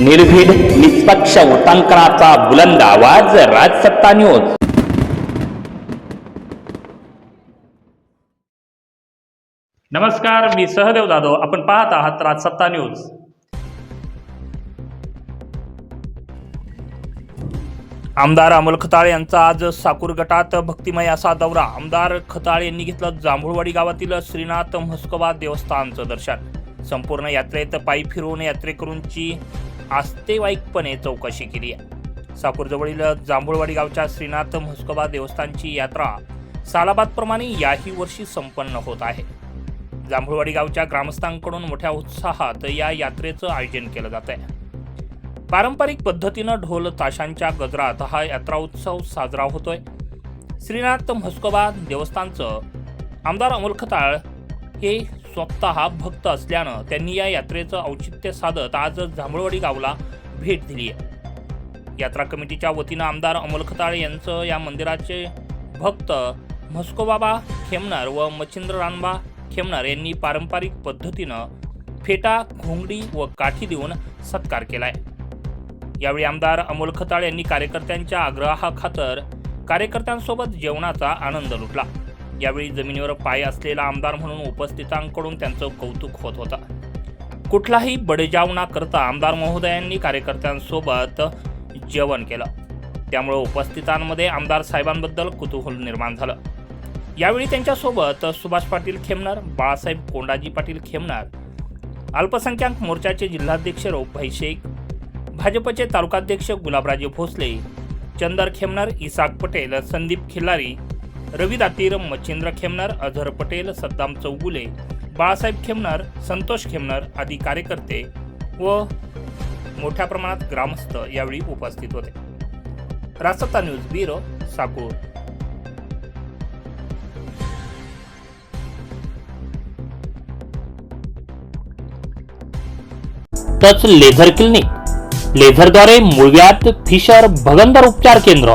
निर्भीड निष्पक्ष उटांकनाचा बुलंद आवाज राजसत्ता न्यूज. नमस्कार मी सहदेव जाधव. आपण पाहत आहात राजसत्ता न्यूज. आमदार अमोल खताळ यांचा आज साकूर गटात भक्तिमय असा दौरा. आमदार खताळ यांनी घेतलं जांभूळवाडी गावातील श्रीनाथ म्हस्कोबा देवस्थानचं दर्शन. संपूर्ण यात्रेत पायी फिरून यात्रेकरूंची आस्तेवाईकपणे चौकशी केली आहे. साकूरजवळील जांभूळवाडी गावच्या श्रीनाथ म्हस्कोबा देवस्थानची यात्रा सालाबादप्रमाणे याही वर्षी संपन्न होत आहे. जांभूळवाडी गावच्या ग्रामस्थांकडून मोठ्या उत्साहात या यात्रेचं आयोजन केलं जात आहे. पारंपरिक पद्धतीनं ढोल ताशांच्या गजरात हा यात्रा उत्सव साजरा होतोय. श्रीनाथ म्हस्कोबा देवस्थानचं आमदार अमोल खताळ हे स्वतः भक्त असल्यानं त्यांनी या यात्रेचं औचित्य साधत आज जांभळवाडी गावला भेट दिली आहे. यात्रा कमिटीच्या वतीनं आमदार अमोल खताळे यांचं या मंदिराचे भक्त म्हस्कोबाबा खेमणार व मच्छिंद्र रानबा खेमणार यांनी पारंपरिक पद्धतीनं फेटा घोंगडी व काठी देऊन सत्कार केलाय. यावेळी आमदार अमोल खताळ यांनी कार्यकर्त्यांच्या आग्रहाखातर कार्यकर्त्यांसोबत जेवणाचा आनंद लुटला. यावेळी जमिनीवर पाय असलेला आमदार म्हणून उपस्थितांकडून त्यांचं कौतुक होत होतं. कुठलाही बडेजाव न करता आमदार महोदयांनी कार्यकर्त्यांसोबत जेवण केलं. त्यामुळे उपस्थितांमध्ये आमदार साहेबांबद्दल कुतूहल निर्माण झालं. यावेळी त्यांच्यासोबत सुभाष पाटील खेमनार बाळासाहेब कोंडाजी पाटील खेमनार अल्पसंख्याक मोर्चाचे जिल्हाध्यक्ष रौफभाई शेख भाजपचे तालुकाध्यक्ष गुलाबराजे भोसले चंदर खेमनार इसाक पटेल संदीप खिल्लारी रवी दातीर मच्छिंद्र खेमनार अझर पटेल सद्दाम चौगुले बाळासाहेब खेमनार संतोष खेमनार आदी कार्यकर्ते व मोठ्या प्रमाणात ग्रामस्थ यावेळी उपस्थित होते. Rasta news bureau Sakur. Laser clinic. लेझरद्वारे मूळव्याध फिशर भगंदर उपचार केंद्र.